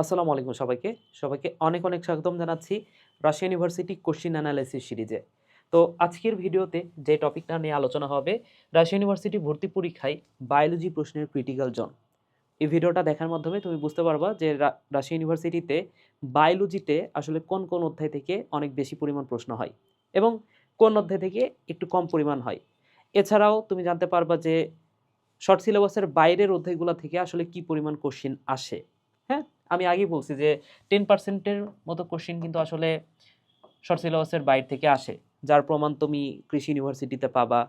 আসসালামু আলাইকুম সবাইকে। সবাইকে অনেক অনেক স্বাগতম জানাচ্ছি রাশিয়া ইউনিভার্সিটি কোশ্চিন অ্যানালাইসিস সিরিজে। তো আজকের ভিডিওতে যে টপিকটা নিয়ে আলোচনা হবে, রাশিয়া ইউনিভার্সিটি ভর্তি পরীক্ষায় বায়োলজি প্রশ্নের ক্রিটিক্যাল জোন। এই ভিডিওটা দেখার মাধ্যমে তুমি বুঝতে পারবা যে রাশিয়া ইউনিভার্সিটিতে বায়োলজিতে আসলে কোন কোন অধ্যায় থেকে অনেক বেশি পরিমাণ প্রশ্ন হয় এবং কোন অধ্যায় থেকে একটু কম পরিমাণ হয়। এছাড়াও তুমি জানতে পারবা যে শর্ট সিলেবাসের বাইরের অধ্যায়গুলো থেকে আসলে কি পরিমাণ কোশ্চিন আসে। আমি আগেই বলছি যে টেন পার্সেন্টের মতো কোশ্চিন কিন্তু আসলে শর্ট সিলেবাসের বাইরে থেকে আসে। যার প্রমাণ তুমি কৃষি ইউনিভার্সিটিতে পাবা,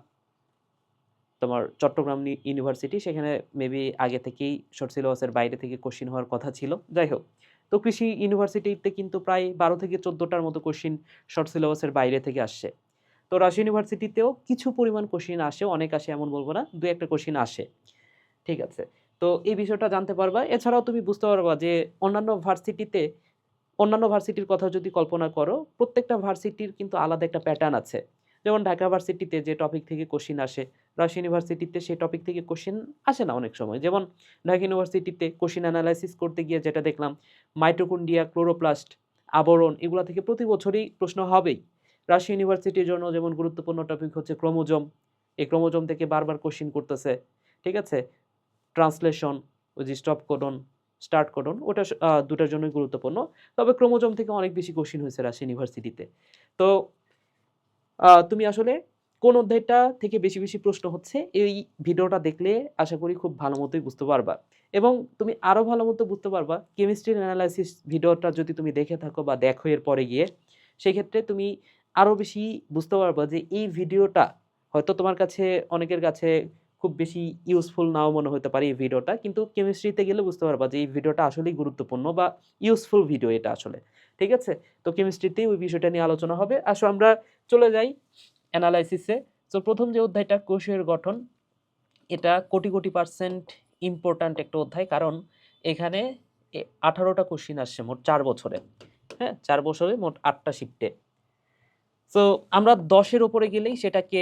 তোমার চট্টগ্রাম ইউনিভার্সিটি সেখানে মেবি আগে থেকেই শর্ট সিলেবাসের বাইরে থেকে কোশ্চিন হওয়ার কথা ছিল। যাই হোক, তো কৃষি ইউনিভার্সিটিতে কিন্তু প্রায় বারো থেকে চোদ্দোটার মতো কোশ্চিন শর্ট সিলেবাসের বাইরে থেকে আসছে তো রাশি ইউনিভার্সিটিতেও কিছু পরিমাণ কোশ্চিন আসে, অনেক আসে এমন বলব না, দু একটা কোশ্চিন আসে। ঠিক আছে তো এই বিষয়টা জানতে পারবা। এছাড়াও তুমি বুঝতে পারবা যে অন্যান্য ভার্সিটিতে, অন্যান্য ভার্সিটির কথা যদি কল্পনা করো, প্রত্যেকটা ভার্সিটির কিন্তু আলাদা একটা প্যাটার্ন আছে। যেমন ঢাকা ভার্সিটিতে যে টপিক থেকে কোশ্চিন আসে রাশি ইউনিভার্সিটিতে সেই টপিক থেকে কোশ্চিন আসে না অনেক সময়। যেমন ঢাকা ইউনিভার্সিটিতে কোশ্চিন অ্যানালাইসিস করতে গিয়ে যেটা দেখলাম মাইটোকন্ডিয়া ক্লোরোপ্লাস্ট আবরণ এগুলো থেকে প্রতি বছরই প্রশ্ন হবেই। রাশি ইউনিভার্সিটির জন্য যেমন গুরুত্বপূর্ণ টপিক হচ্ছে ক্রোমোজোম এই ক্রোমোজোম থেকে বারবার কোশ্চিন করতেছে, ঠিক আছে? ট্রান্সলেশন, ওই যে স্টপ কোডন স্টার্ট কোডন ওটা দুটার জন্যই গুরুত্বপূর্ণ। তবে ক্রোমোজোম থেকে অনেক বেশি কোশ্চিন হয়েছে রাশি ইউনিভার্সিটিতে। তো তুমি আসলে কোন অধ্যায়টা থেকে বেশি বেশি প্রশ্ন হচ্ছে, এই ভিডিওটা দেখলে আশা করি খুব ভালো মতোই বুঝতে পারবা। এবং তুমি আরও ভালো মতো বুঝতে পারবা কেমিস্ট্রির অ্যানালাইসিস ভিডিওটা যদি তুমি দেখে থাকো বা দেখো এর পরে গিয়ে, সেক্ষেত্রে তুমি আরও বেশি বুঝতে পারবা যে এই ভিডিওটা হয়তো তোমার কাছে, অনেকের কাছে খুব বেশি ইউজফুল নাও মনে হতে পারে এই ভিডিওটা কিন্তু কেমিস্ট্রিতে গেলে বুঝতে পারবা যে এই ভিডিওটা আসলেই গুরুত্বপূর্ণ বা ইউজফুল ভিডিও এটা আসলে। ঠিক আছে? তো কেমিস্ট্রিতেই ওই বিষয়টা নিয়ে আলোচনা হবে। আসো আমরা চলে যাই অ্যানালাইসিসে তো প্রথম যে অধ্যায়টা, কোষের গঠন, এটা কোটি কোটি পার্সেন্ট ইম্পর্ট্যান্ট একটা অধ্যায়। কারণ এখানে আঠারোটা কোশ্চিন আসছে মোট চার বছরে। হ্যাঁ? চার বছরে মোট আটটা শিফটে তো আমরা দশের ওপরে গেলেই সেটাকে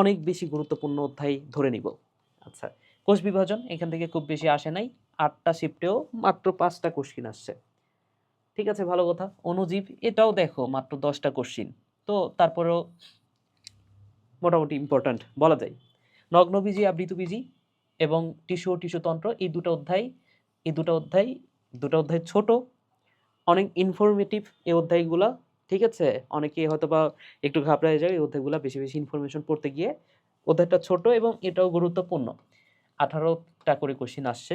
অনেক বেশি গুরুত্বপূর্ণ অধ্যায় ধরে নিব। আচ্ছা কোষ বিভাজন এখান থেকে খুব বেশি আসে নাই। আটটা শিফটেও মাত্র পাঁচটা কোশ্চিন আসছে। ঠিক আছে, ভালো কথা। অনুজীব এটাও দেখো মাত্র দশটা কোশ্চিন তো তারপরেও মোটামুটি ইম্পর্ট্যান্ট বলা যায়। নগ্নবীজি, আবৃতবীজি এবং টিস্যু ও টিস্যুতন্ত্র এই দুটো অধ্যায়, এই দুটো অধ্যায় দুটো অধ্যায় ছোট, অনেক ইনফরমেটিভ এই অধ্যায়গুলো ঠিক আছে? অনেকে হয়তো বা একটু ঘাবড়ায় যায়, অধ্যায়গুলো বেশি বেশি ইনফরমেশন পড়তে গিয়ে। অধ্যায়টা ছোট এবং এটাও গুরুত্বপূর্ণ। আঠারোটা করে কোশ্চিন আসছে।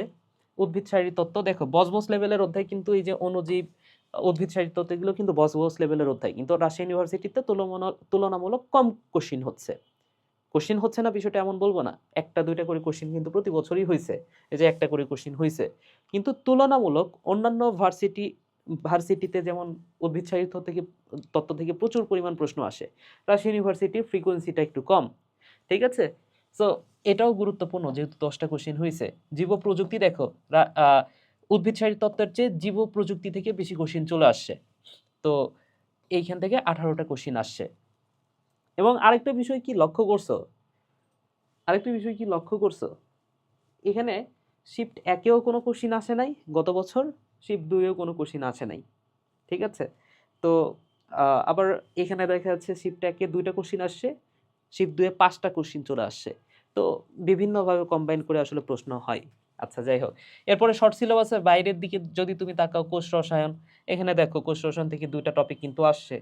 উদ্ভিদ শারীর তত্ত্ব দেখো বসবস লেভেলের অধ্যায় কিন্তু এই যে অণুজীব উদ্ভিদ শারীর তত্ত্ব এগুলো কিন্তু বসবস লেভেলের অধ্যায়। কিন্তু রাজশাহী ইউনিভার্সিটিতে তুলনা- তুলনামূলক কম কোশ্চিন হচ্ছে। কোশ্চিন হচ্ছে না বিষয়টা এমন বলব না। একটা, দুইটা করে কোশ্চিন কিন্তু প্রতি বছরই হয়েছে এই যে একটা করে কোশ্চিন হয়েছে কিন্তু তুলনামূলক অন্যান্য ভার্সিটি ভার্সিটিতে যেমন উদ্ভিদ সাহিত্য থেকে, তত্ত্ব থেকে প্রচুর পরিমাণ প্রশ্ন আসে রাজশাহী ইউনিভার্সিটির ফ্রিকোয়েন্সিটা একটু কম, ঠিক আছে? সো এটাও গুরুত্বপূর্ণ যেহেতু দশটা কোশ্চিন হয়েছে। জীব প্রযুক্তি দেখো উদ্ভিদ সাহিত্য তত্ত্বের চেয়ে জীব প্রযুক্তি থেকে বেশি কোশ্চিন চলে আসছে। তো, এইখান থেকে আঠারোটা কোশ্চিন আসছে। এবং আরেকটা বিষয় কি লক্ষ্য করছ? আরেকটা বিষয় কি লক্ষ্য করছ? এখানে শিফট একেও কোনো কোশ্চিন আসে নাই গত বছর। শিফট দুইয়েও কোনো কোশ্চিন আসে নাই। ঠিক আছে? তো আবার এখানে দেখা যাচ্ছে শিফট একে দুইটা কোশ্চিন আসছে, শিফট দুয়ে পাঁচটা কোশ্চিন চলে আসছে। তো, বিভিন্নভাবে কম্বাইন করে আসলে প্রশ্ন হয়। আচ্ছা যাই হোক। এরপরে শর্ট সিলেবাসের বাইরের দিকে যদি তুমি তাকাও কোষ রসায়ন, এখানে দেখো কোষ রসায়ন থেকে দুইটা টপিক কিন্তু আসছে।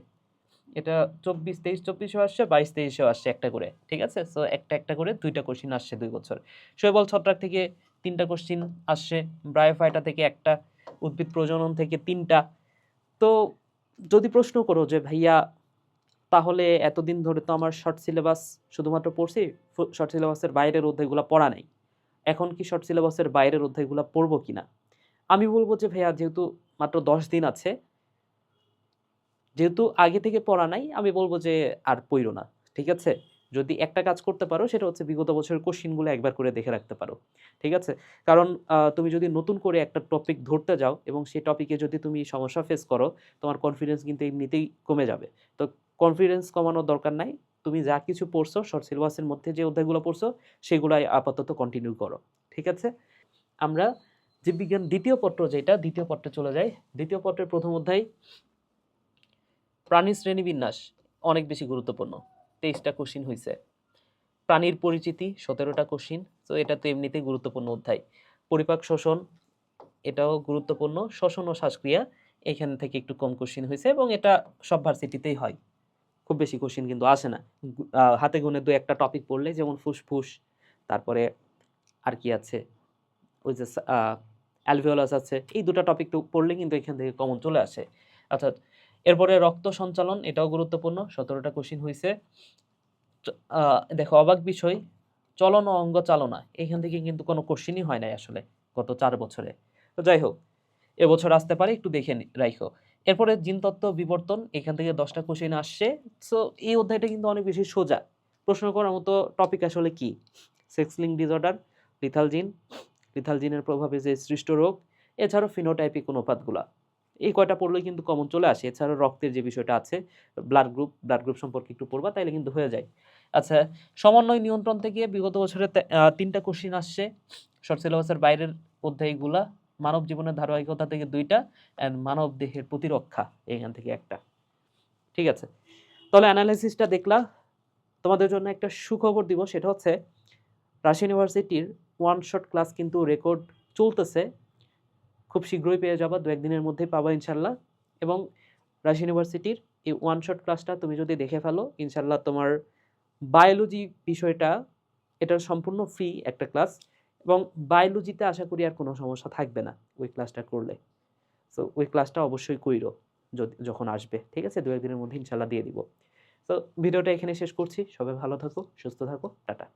এটা চব্বিশ, তেইশ, চব্বিশেও আসছে, বাইশ, তেইশেও আসছে একটা করে। ঠিক আছে? সো একটা একটা করে দুইটা কোশ্চিন আসছে দুই বছর। শৈবল ছত্রাক থেকে তিনটা কোশ্চিন আসছে, ব্রায়োফাইটা থেকে একটা উদ্ভিদ প্রজনন থেকে তিনটা। তো যদি প্রশ্ন করো যে, ভাইয়া, তাহলে এতদিন ধরে তো আমার শর্ট সিলেবাস শুধুমাত্র পড়ছি শর্ট সিলেবাসের বাইরের অধ্যায়গুলো পড়া নাই। এখন কি শর্ট সিলেবাসের বাইরের অধ্যায়গুলো পড়ব কিনা? আমি বলব যে, ভাইয়া, যেহেতু মাত্র দশ দিন আছে, যেহেতু আগে থেকে পড়া নাই, আমি বলব যে, আর পড়ো না। ঠিক আছে? যদি একটা কাজ করতে পারো, সেটা হচ্ছে বিগত বছরের কোশ্চিনগুলো একবার করে দেখে রাখতে পারো। ঠিক আছে? কারণ তুমি যদি নতুন করে একটা টপিক ধরতে যাও এবং সেই টপিকে যদি তুমি সমস্যা ফেস করো, তোমার কনফিডেন্স কিন্তু এমনিতেই কমে যাবে। তো কনফিডেন্স কমানোর দরকার নাই। তুমি যা কিছু পড়ছো শর্ট সিলেবাসের মধ্যে যে অধ্যায়গুলো পড়ছো, সেগুলাই আপাতত কন্টিনিউ করো। ঠিক আছে? আমরা জীববিজ্ঞান দ্বিতীয় পত্র যেটা, দ্বিতীয় পত্রে চলে যায় দ্বিতীয় পত্রের প্রথম অধ্যায়, প্রাণী শ্রেণীবিন্যাস, অনেক বেশি গুরুত্বপূর্ণ। তেইশটা কোশ্চিন হয়েছে প্রাণীর পরিচিতি সতেরোটা কোশ্চিন তো এটা তো এমনিতেই গুরুত্বপূর্ণ অধ্যায়। পরিপাক শ্বসন এটাও গুরুত্বপূর্ণ। শ্বসন ও শ্বাসক্রিয়া, এখান থেকে একটু কম কোশ্চিন হয়েছে এবং এটা সব ভার্সিটিতেই হয়। খুব বেশি কোশ্চিন কিন্তু আসে না। হাতে গুনে দু একটা টপিক পড়লে, যেমন ফুসফুস, তারপরে আর কি আছে? ওই যে অ্যালভিওলাস আছে, এই দুটো টপিক পড়লে কিন্তু এখান থেকে কমন চলে আসে। অর্থাৎ এরপরে রক্ত সঞ্চালন, এটাও গুরুত্বপূর্ণ, সতেরোটা কোশ্চিন হয়েছে দেখো, অবাক বিষয়, চলন ও অঙ্গ চালনা, এখান থেকে কিন্তু কোনো কোশ্চিনই হয় নাই আসলে, গত চার বছরে। তো যাই হোক, এবছর আসতে পারে, একটু দেখে রাখো এরপরে জিনতত্ত্ব বিবর্তন, এখান থেকে দশটা কোশ্চিন আসছে। সো এই অধ্যায়টা কিন্তু অনেক বেশি সোজা। প্রশ্ন করার মতো টপিক আসলে কি? Sex link disorder lethal gene lethal জিনের প্রভাবে যে সৃষ্ট রোগ, এছাড়াও ফিনোটাইপিক অনুপাতগুলা এই কয়টা পড়লেই কিন্তু কমন চলে আসে। এছাড়াও রক্তের যে বিষয়টা আছে ব্লাড গ্রুপ ব্লাড গ্রুপ সম্পর্কে একটু পড়বা, তাইলে কিন্তু হয়ে যায়। আচ্ছা সমন্বয় নিয়ন্ত্রণ থেকে বিগত বছরে তিনটা কোশ্চিন আসছে। শর্ট সিলেবাসের বাইরের অধ্যায়গুলা, মানব জীবনের ধারাবাহিকতা থেকে দুইটা অ্যান্ড মানব দেহের প্রতিরক্ষা এখান থেকে একটা। ঠিক আছে? তাহলে অ্যানালাইসিসটা দেখলা। তোমাদের জন্য একটা সুখবর দিব, সেটা হচ্ছে, রাশিয়া ইউনিভার্সিটির ওয়ান শট ক্লাস কিন্তু রেকর্ড চলতেছে। খুব শীঘ্রই পেয়ে যাবা দু একদিনের মধ্যে পাবা ইনশাল্লাহ এবং রাশিয়া ইউনিভার্সিটির এই ওয়ান শট ক্লাসটা তুমি যদি দেখে ফেলো ইনশাল্লাহ তোমার বায়োলজি বিষয়টা, এটার সম্পূর্ণ ফ্রি একটা ক্লাস এবং বায়োলজিতে আশা করি আর কোনো সমস্যা থাকবে না ওই ক্লাসটা করলে। সো ওই ক্লাসটা অবশ্যই কইরো যখন আসবে, ঠিক আছে? দু একদিনের মধ্যে ইনশাল্লাহ দিয়ে দিব। তো ভিডিওটা এখানে শেষ করছি। সবাই ভালো থাকো, সুস্থ থাকো, টাটা।